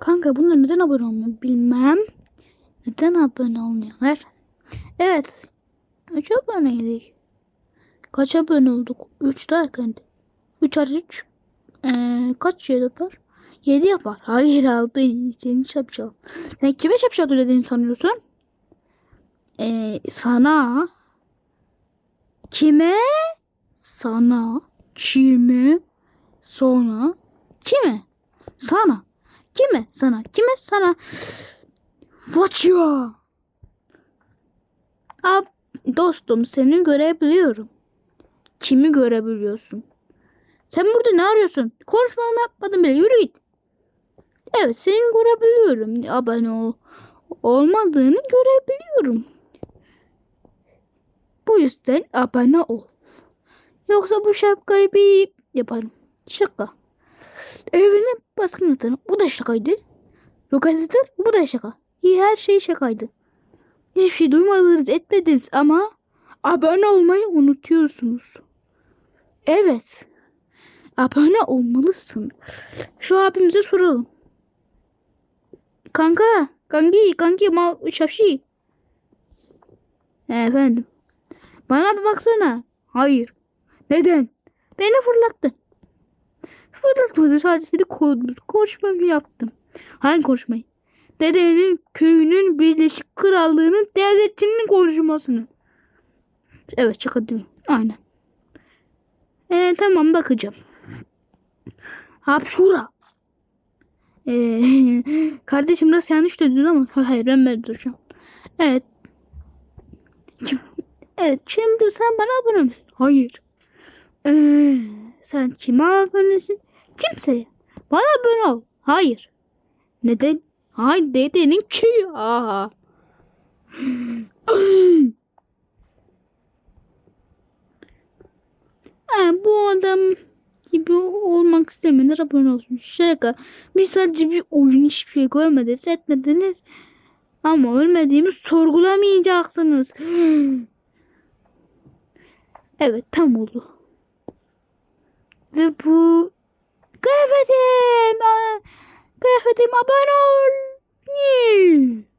Kanka bunlar neden abone olmuyor bilmem. Neden abone olmuyorlar? Evet. Kaç aboneydik? Kaç abone olduk? 3 derken. 3 artı 3. Ee, kaç şey yapar? 7 yapar. Hayır 6. Senin şapşal. Sen kime şapşal ödediğini sanıyorsun? Ee, sana. Kime? Sana. Kime? Sonra. Kime? Sana. Kime? Sana. Kime? Sana. Watch you. Ab, dostum seni görebiliyorum. Kimi görebiliyorsun? Sen burada ne arıyorsun? Konuşmamı yapmadım bile. Yürü git. Evet seni görebiliyorum. Abone ol. Olmadığını görebiliyorum. Bu yüzden abone ol. Yoksa bu şapkayı bir yaparım. Şaka. Evine baskın atarım. Bu da şakaydı. Lokalizatör bu da şaka. Her şey şakaydı. Hiçbir şey duymadınız etmediniz ama abone olmayı unutuyorsunuz. Evet. Abone olmalısın. Şu abimize soralım. Kanka. Kanki. Kanki. Ma şapşi. Efendim. Bana bir baksana. Hayır. Neden? Beni fırlattın. Fırlatmadı. Sadece seni kovdum. Konuşmamı yaptım. Hangi konuşmayı? Dedenin köyünün Birleşik Krallığı'nın devletinin konuşmasını. Evet şaka değil? Aynen. Ee, tamam bakacağım. Hapşura. Ee, kardeşim nasıl yanlış dedin ama hayır ben böyle duracağım. Evet. Evet şimdi sen bana abone misin? Hayır. Ee, sen kime abonesin? Kimseye. Bana abone ol. Hayır. Neden? Hayır dedenin köyü. Aha. Ha, bu adam gibi olmak istemeyenler abone olsun. Şaka. Biz sadece bir oyun hiçbir şey görmediniz etmediniz. Ama ölmediğimi sorgulamayacaksınız. Evet tam oldu. Ve bu kıyafetim. Kıyafetim abone ol. Yeah.